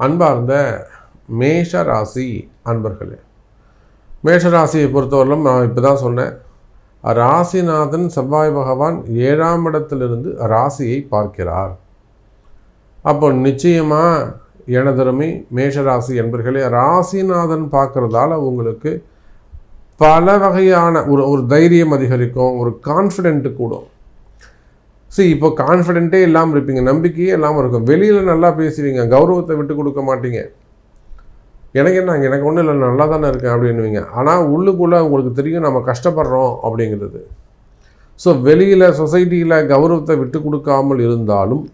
அன்பார்ந்த மேஷ ராசி அன்பர்களே மேஷ ராசியை பொறுத்தவரையிலும் நான் இப்போ தான் சொன்னேன். ராசிநாதன் செவ்வாய் பகவான் ஏழாம் இடத்திலிருந்து ராசியை பார்க்கிறார். அப்போ நிச்சயமாக எனதருமை மேஷராசி என்பர்களே ராசிநாதன் பார்க்குறதால உங்களுக்கு பல வகையான ஒரு ஒரு தைரியம் அதிகரிக்கும் ஒரு கான்ஃபிடென்ட்டு கூடும். சரி இப்போ கான்ஃபிடென்ட்டே இல்லாமல் இருப்பீங்க நம்பிக்கையே இல்லாமல் இருக்கும். வெளியில் நல்லா பேசுவீங்க கௌரவத்தை விட்டு கொடுக்க மாட்டீங்க. எனக்கு என்ன எனக்கு ஒன்றும் இல்லை நல்லா தானே இருக்கேன் அப்படின்னுவீங்க. ஆனால் உள்ளுக்குள்ளே உங்களுக்கு தெரியும் நம்ம கஷ்டப்படுறோம் அப்படிங்கிறது. ஸோ வெளியில் சொசைட்டியில் கௌரவத்தை விட்டு கொடுக்காமல் இருந்தாலும்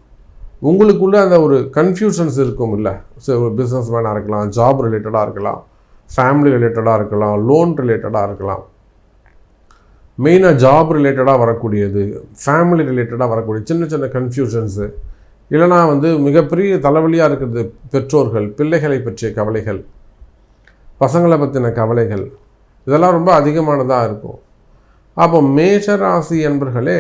உங்களுக்குள்ளே அந்த ஒரு கன்ஃபியூஷன்ஸ் இருக்கும் இல்லை. ஸோ ஒரு பிஸ்னஸ் மேனாக இருக்கலாம் ஜாப் ரிலேட்டடாக இருக்கலாம் ஃபேமிலி ரிலேட்டடாக இருக்கலாம் லோன் ரிலேட்டடாக இருக்கலாம். மெயினாக ஜாப் ரிலேட்டடாக வரக்கூடியது ஃபேமிலி ரிலேட்டடாக வரக்கூடிய சின்ன சின்ன கன்ஃபியூஷன்ஸு இல்லைனா வந்து மிகப்பெரிய தலைவலியாக இருக்கிறது பெற்றோர்கள் பிள்ளைகளை பற்றிய கவலைகள் பசங்களை பற்றின கவலைகள் இதெல்லாம் ரொம்ப அதிகமானதாக இருக்கும். அப்போ மேஷராசி என்பர்களே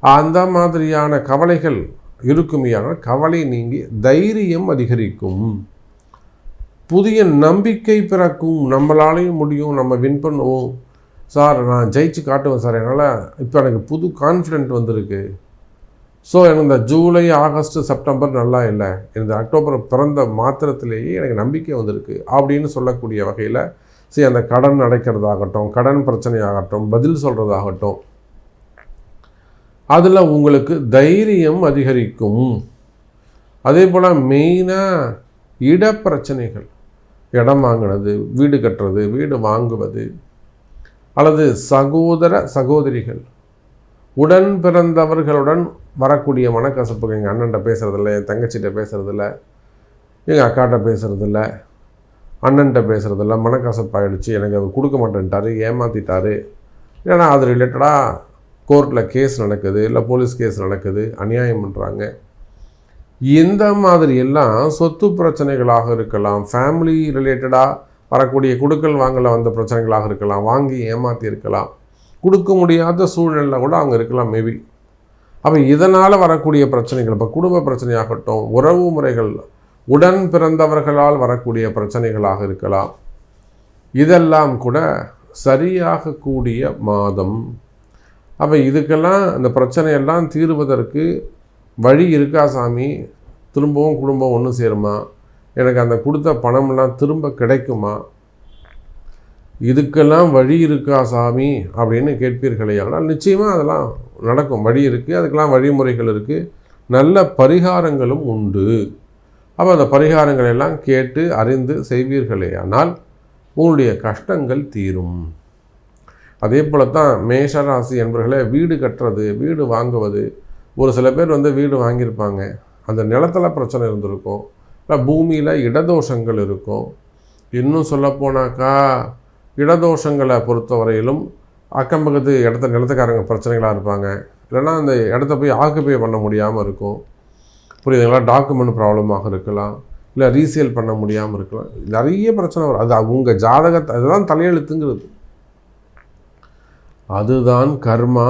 அந்த மாதிரியான கவலைகள் இருக்குமையான கவலை நீங்கி தைரியம் அதிகரிக்கும். புதிய நம்பிக்கை பிறக்கும். நம்மளாலையும் முடியும். நம்ம வின் பண்ணுவோம். சார் நான் ஜெயிச்சு காட்டுவேன் சார். என்னால் இப்போ எனக்கு புது கான்ஃபிடென்ட் வந்திருக்கு. ஸோ எனக்கு இந்த ஜூலை ஆகஸ்ட் செப்டம்பர் நல்லா இல்லை. இந்த அக்டோபர் பிறந்த மாத்திரத்திலேயே எனக்கு நம்பிக்கை வந்திருக்கு. அப்படின்னு சொல்லக்கூடிய வகையில் சரி அந்த கடன் அடைக்கிறதாகட்டும் கடன் பிரச்சனையாகட்டும் பதில் சொல்கிறதாகட்டும் அதில் உங்களுக்கு தைரியம் அதிகரிக்கும். அதே போல் மெயினாக இடப்பிரச்சனைகள் இடம் வாங்கினது வீடு கட்டுறது வீடு வாங்குவது அல்லது சகோதர சகோதரிகள் உடன் பிறந்தவர்களுடன் வரக்கூடிய மனக்கசப்புகள் எங்கள் அண்ணன்ட்ட பேசுகிறதில்ல என் தங்கச்சிகிட்ட பேசுகிறதில்ல எங்கள் அக்காட்ட பேசுகிறதில்ல அண்ணன்ட்ட பேசுகிறதில்ல மனக்கசப்பாயிடுச்சு எனக்கு அவர் கொடுக்க மாட்டேன்ட்டார் ஏமாற்றிட்டாரு ஏன்னா அது ரிலேட்டடாக கோர்ட்டில் கேஸ் நடக்குது இல்லை போலீஸ் கேஸ் நடக்குது அநியாயம் பண்ணுறாங்க இந்த மாதிரி எல்லாம் சொத்து பிரச்சனைகளாக இருக்கலாம் ஃபேமிலி ரிலேட்டடாக வரக்கூடிய குடுக்கல் வாங்கல வந்த பிரச்சனைகளாக இருக்கலாம் வாங்கி ஏமாற்றி இருக்கலாம். கொடுக்க முடியாத சூழ்நிலை கூட அவங்க இருக்கலாம் மேபி அப்போ இதனால் வரக்கூடிய பிரச்சனைகள் இப்போ குடும்ப பிரச்சனையாகட்டும் உறவு முறைகள் உடன் பிறந்தவர்களால் வரக்கூடிய பிரச்சனைகளாக இருக்கலாம். இதெல்லாம் கூட சரியாக கூடிய மாதம். அப்போ இதுக்கெல்லாம் இந்த பிரச்சனையெல்லாம் தீர்வதற்கு வழி இருக்கா சாமி? திரும்பவும் குடும்பம் ஒன்று சேருமா? எனக்கு அந்த கொடுத்த பணம்லாம் திரும்ப கிடைக்குமா? இதுக்கெல்லாம் வழி இருக்கா சாமி? அப்படின்னு கேட்பீர்களே ஆனால் நிச்சயமாக அதெல்லாம் நடக்கும். வழி இருக்குது அதுக்கெல்லாம் வழிமுறைகள் இருக்குது நல்ல பரிகாரங்களும் உண்டு. அப்போ அந்த பரிகாரங்கள் எல்லாம் கேட்டு அறிந்து செய்வீர்களே ஆனால் உங்களுடைய கஷ்டங்கள் தீரும். அதே போல தான் மேஷராசி என்பர்களே வீடு கட்டுறது வீடு வாங்குவது ஒரு சில பேர் வந்து வீடு வாங்கியிருப்பாங்க. அந்த நிலத்தில் பிரச்சனை இருந்திருக்கும். இப்போ பூமியில் இடதோஷங்கள் இருக்கும். இன்னும் சொல்லப்போனாக்கா இடதோஷங்களை பொறுத்தவரையிலும் அக்கம் பக்கத்து இடத்த நிலத்துக்காரங்க பிரச்சனைகளாக இருப்பாங்க. இல்லைன்னா அந்த இடத்த போய் ஆக்குப்பை பண்ண முடியாமல் இருக்கும். புரியுதுங்களா? டாக்குமெண்ட் ப்ராப்ளமாக இருக்கலாம். இல்லை ரீசேல் பண்ண முடியாமல் இருக்கலாம். நிறைய பிரச்சனை வரும். அது அவங்க ஜாதகத்தை அதுதான் தலையெழுத்துங்கிறது. அதுதான் கர்மா.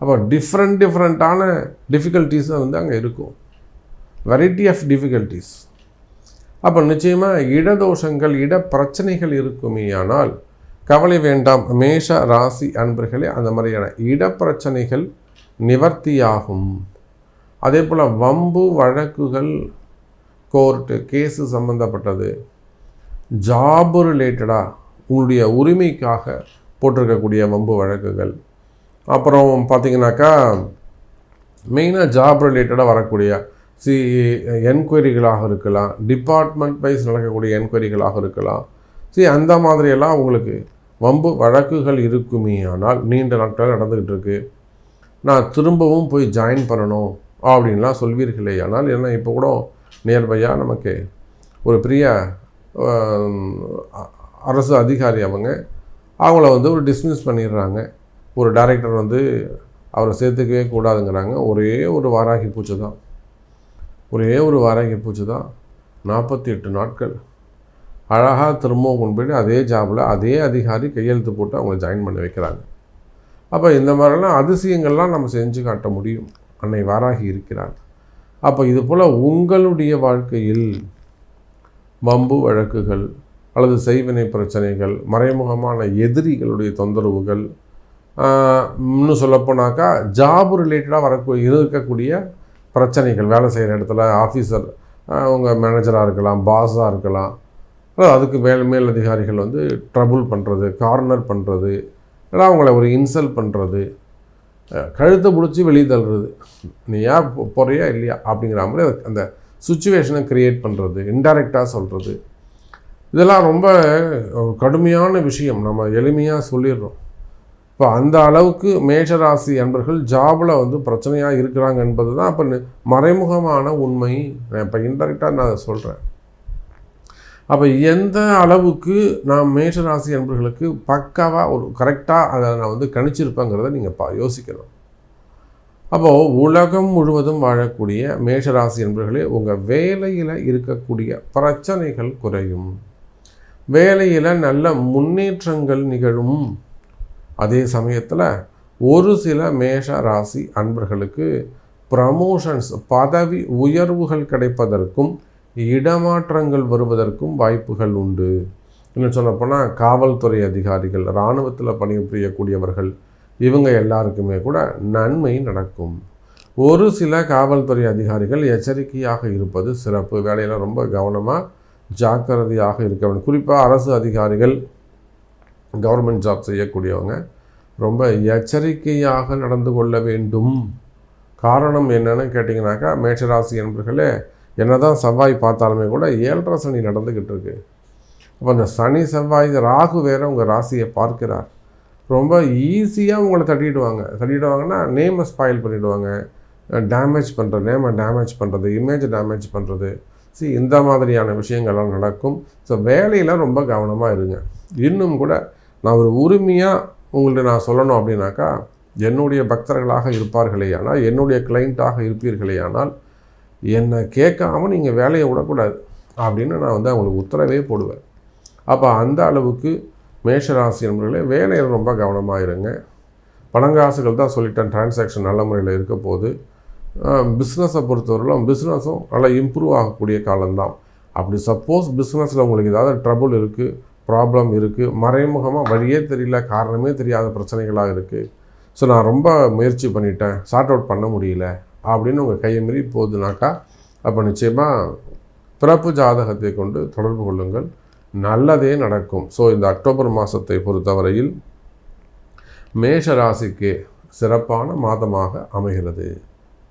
அப்போ டிஃப்ரெண்ட் டிஃப்ரெண்ட்டான டிஃபிகல்ட்டிஸாக வந்து அங்கே இருக்கும். வெரைட்டி ஆஃப் டிஃபிகல்ட்டிஸ் அப்போ நிச்சயமாக இடதோஷங்கள் இட பிரச்சனைகள் இருக்குமே ஆனால் கவலை வேண்டாம். மேஷ ராசி அன்பர்களே அந்த மாதிரியான இடப்பிரச்சனைகள் நிவர்த்தியாகும். அதே போல் வம்பு வழக்குகள் கோர்ட்டு கேஸு சம்மந்தப்பட்டது ஜாபு ரிலேட்டடாக உங்களுடைய உரிமைக்காக போட்டிருக்கக்கூடிய வம்பு வழக்குகள். அப்புறம் பார்த்தீங்கன்னாக்கா மெயினாக ஜாப் ரிலேட்டடாக வரக்கூடிய சி என்கொயரிகளாக இருக்கலாம் டிபார்ட்மெண்ட் வைஸ் நடக்கக்கூடிய என்கொயரிகளாக இருக்கலாம். சி அந்த மாதிரியெல்லாம் உங்களுக்கு வம்பு வழக்குகள் இருக்குமே ஆனால் நீண்ட நாட்கள் நடந்துக்கிட்டு இருக்கு. நான் திரும்பவும் போய் ஜாயின் பண்ணணும் அப்படின்லாம் சொல்வீர்களே ஆனால் என்ன இப்போ கூட நியர்பையாக நமக்கு ஒரு பெரிய அரசு அதிகாரி அவங்க அவங்கள வந்து ஒரு டிஸ்மிஸ் பண்ணிடுறாங்க. ஒரு டைரக்டர் வந்து அவரை சேர்த்துக்கவே கூடாதுங்கிறாங்க. ஒரே ஒரு வாராகி பூச்சி தான். ஒரே ஒரு வாராகி பூச்சி தான் நாற்பத்தி எட்டு நாட்கள். அழகாக திரும்பவும் கொண்டு போய்ட்டு அதே ஜாபில் அதே அதிகாரி கையெழுத்து போட்டு அவங்கள ஜாயின் பண்ணி வைக்கிறாங்க. அப்போ இந்த மாதிரிலாம் அதிசயங்கள்லாம் நம்ம செஞ்சு காட்ட முடியும். அன்னை வாராகி இருக்கிறாங்க அப்போ இது போல் உங்களுடைய வாழ்க்கையில் வம்பு வழக்குகள் அல்லது செய்வினை பிரச்சனைகள் மறைமுகமான எதிரிகளுடைய தொந்தரவுகள் இன்னும் சொல்லப்போனாக்கா ஜாப் ரிலேட்டடாக வரக்கூடிய இருக்கக்கூடிய பிரச்சனைகள் வேலை செய்கிற இடத்துல ஆஃபீஸர் அவங்க மேனேஜராக இருக்கலாம் பாஸாக இருக்கலாம். அதுக்கு மேல் மேல் அதிகாரிகள் வந்து ட்ரபுள் பண்ணுறது கார்னர் பண்ணுறது இல்லை அவங்கள ஒரு இன்சல்ட் பண்ணுறது கழுத்தை பிடிச்சி வெளியே தள்ளுறது. நீ ஏன் போகிறியா இல்லையா அப்படிங்கிற மாதிரி அந்த சுச்சுவேஷனை க்ரியேட் பண்ணுறது இன்டைரக்டாக சொல்கிறது இதெல்லாம் ரொம்ப கடுமையான விஷயம். நம்ம எளிமையாக சொல்லிடுறோம். இப்போ அந்த அளவுக்கு மேஷராசி அன்பர்கள் ஜாபில் வந்து பிரச்சனையாக இருக்கிறாங்க என்பது தான் அப்போ மறைமுகமான உண்மை. நான் இப்போ இன்டெரக்டாக நான் சொல்கிறேன் அப்போ எந்த அளவுக்கு நான் மேஷராசி அன்பர்களுக்கு பக்காவாக ஒரு கரெக்டாக அதை நான் வந்து கணிச்சிருப்பேங்கிறத நீங்கள் பா யோசிக்கணும். அப்போது உலகம் முழுவதும் வாழக்கூடிய மேஷராசி என்பர்களே உங்கள் வேலையில் இருக்கக்கூடிய பிரச்சனைகள் குறையும். வேலையில் நல்ல முன்னேற்றங்கள் நிகழும். அதே சமயத்தில் ஒரு சில மேஷ ராசி அன்பர்களுக்கு ப்ரமோஷன்ஸ் பதவி உயர்வுகள் கிடைப்பதற்கும் இடமாற்றங்கள் வருவதற்கும் வாய்ப்புகள் உண்டு. இன்னும் சொல்லப்போனால் காவல்துறை அதிகாரிகள் இராணுவத்தில் பணிபுரியக்கூடியவர்கள் இவங்க எல்லாருக்குமே கூட நன்மை நடக்கும். ஒரு சில காவல்துறை அதிகாரிகள் எச்சரிக்கையாக இருப்பது சிறப்பு. வேலையில் ரொம்ப கவனமாக ஜாக்கிரதையாக இருக்க வேண்டும். குறிப்பாக அரசு அதிகாரிகள் கவர்மெண்ட் ஜாப் செய்யக்கூடியவங்க ரொம்ப எச்சரிக்கையாக நடந்து கொள்ள வேண்டும். காரணம் என்னன்னு கேட்டிங்கனாக்கா மேஷராசி என்பர்களே என்ன தான் செவ்வாய் பார்த்தாலுமே கூட ஏழரை சனி நடந்துக்கிட்டு இருக்கு. அப்போ அந்த சனி செவ்வாய் ராகு வேறு உங்கள் ராசியை பார்க்கிறார். ரொம்ப ஈஸியாக உங்களை தட்டிடுவாங்க. தட்டிடுவாங்கன்னா நேமை ஸ்பாயில் பண்ணிவிடுவாங்க டேமேஜ் பண்ணுறது நேமை டேமேஜ் பண்ணுறது இமேஜ் டேமேஜ் பண்ணுறது சி இந்த மாதிரியான விஷயங்கள்லாம் நடக்கும். ஸோ வேலையில் ரொம்ப கவனமாக இருங்க. இன்னும் கூட நான் ஒரு உரிமையாக உங்கள்ட்ட நான் சொல்லணும் அப்படின்னாக்கா என்னுடைய பக்தர்களாக இருப்பார்களேயானால் என்னுடைய கிளைண்ட்டாக இருப்பீர்களேயானால் என்னை கேட்காம நீங்கள் வேலையை விடக்கூடாது அப்படின்னு நான் வந்து அவங்களுக்கு உத்தரவே போடுவேன். அப்போ அந்த அளவுக்கு மேஷராசி நண்பர்களே வேலையில் ரொம்ப கவனமாக இருங்க. பணங்காசுகள் தான் சொல்லிட்டேன் டிரான்சாக்ஷன் நல்ல முறையில் இருக்க போது பிஸ்னஸை பொறுத்தவரையிலும் பிஸ்னஸும் நல்லா இம்ப்ரூவ் ஆகக்கூடிய காலம்தான். அப்படி சப்போஸ் பிஸ்னஸில் உங்களுக்கு ஏதாவது ட்ரபுள் இருக்குது ப்ராப்ளம் இருக்குது மறைமுகமாக வழியே தெரியல காரணமே தெரியாத பிரச்சனைகளாக இருக்குது ஸோ நான் ரொம்ப முயற்சி பண்ணிட்டேன். சார்ட் அவுட் பண்ண முடியல. அப்படின்னு உங்கள் கையை மீறி போகுதுனாக்கா அப்போ நிச்சயமாக பிறப்பு ஜாதகத்தை கொண்டு தொடர்பு கொள்ளுங்கள். நல்லதே நடக்கும். ஸோ இந்த அக்டோபர் மாதத்தை பொறுத்தவரையில் மேஷ ராசிக்கு சிறப்பான மாதமாக அமைகிறது.